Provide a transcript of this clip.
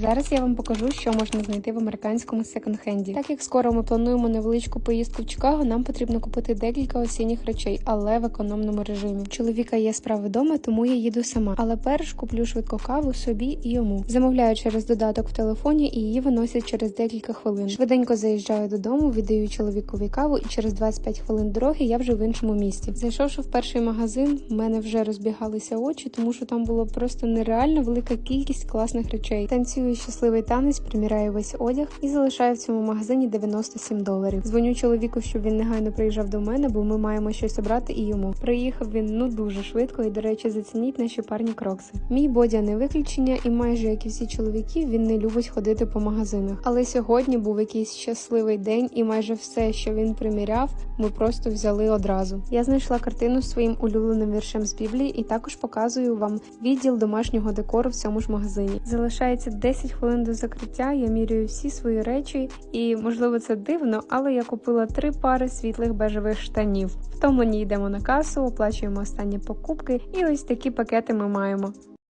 Зараз я вам покажу, що можна знайти в американському секонд-хенді. Так як скоро ми плануємо невеличку поїздку в Чикаго, нам потрібно купити декілька осінніх речей, але в економному режимі. Чоловіка є справи вдома, тому я їду сама. Але перш куплю швидко каву собі і йому. Замовляю через додаток в телефоні і її виносять через декілька хвилин. Швиденько заїжджаю додому, віддаю чоловікові каву, і через 25 хвилин дороги я вже в іншому місті. Зайшовши в перший магазин, в мене вже розбігалися очі, тому що там було просто нереально велика кількість класних речей. Танцюю щасливий танець, приміряю весь одяг і залишаю в цьому магазині 97 доларів. Дзвоню чоловіку, щоб він негайно приїжджав до мене, бо ми маємо щось обрати і йому. Приїхав він ну дуже швидко і, до речі, зацініть наші парні крокси. Мій бодя не виключення, і майже як і всі чоловіки, він не любить ходити по магазинах. Але сьогодні був якийсь щасливий день, і майже все, що він приміряв, ми просто взяли одразу. Я знайшла картину з своїм улюбленим віршем з Біблії і також показую вам відділ домашнього декору в цьому ж магазині. Залишається 10 хвилин до закриття. Я міряю всі свої речі, і можливо це дивно, але я купила три пари світлих бежевих штанів. В тому йдемо на касу, оплачуємо останні покупки, і ось такі пакети ми маємо.